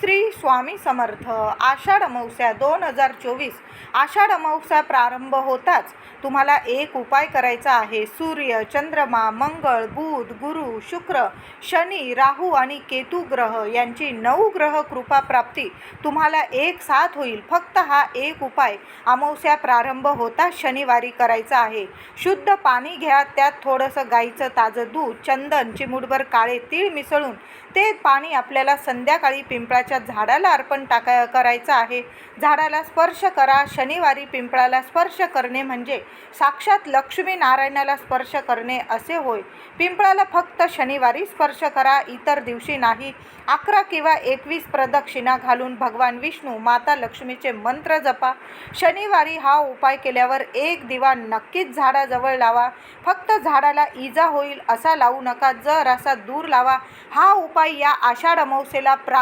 श्री स्वामी समर्थ. आषाढ अमावस्या दोन हजार चोवीस. आषाढ अमावस्या प्रारंभ होताच तुम्हाला एक उपाय करायचा आहे. सूर्य चंद्रमा मंगळ बुध गुरु शुक्र शनी राहू आणि केतू ग्रह यांची नऊ ग्रह कृपा प्राप्ती तुम्हाला एक साथ होईल. फक्त हा एक उपाय अमावस्या प्रारंभ होता शनिवारी करायचा आहे. शुद्ध पाणी घ्या त्यात थोडंसं गाईचं ताजं दूध चंदन चिमुटभर काळे तीळ मिसळून ते पाणी आपल्याला संध्याकाळी पिंपळाच्या झाडाला अर्पण टाका करायचं आहे. झाडाला स्पर्श करा. शनिवारी पिंपळाला स्पर्श करणे म्हणजे साक्षात लक्ष्मी नारायणाला स्पर्श करणे असे होय. पिंपळाला फक्त शनिवारी स्पर्श करा इतर दिवशी नाही. अकरा किंवा एकवीस प्रदक्षिणा घालून भगवान विष्णू माता लक्ष्मीचे मंत्र जपा. शनिवारी हा उपाय केल्यावर एक दिवा नक्कीच झाडाजवळ लावा. फक्त झाडाला इजा होईल असा लावू नका जर असा दूर लावा. हा उपाय या आषाढ अमावस्येला प्रा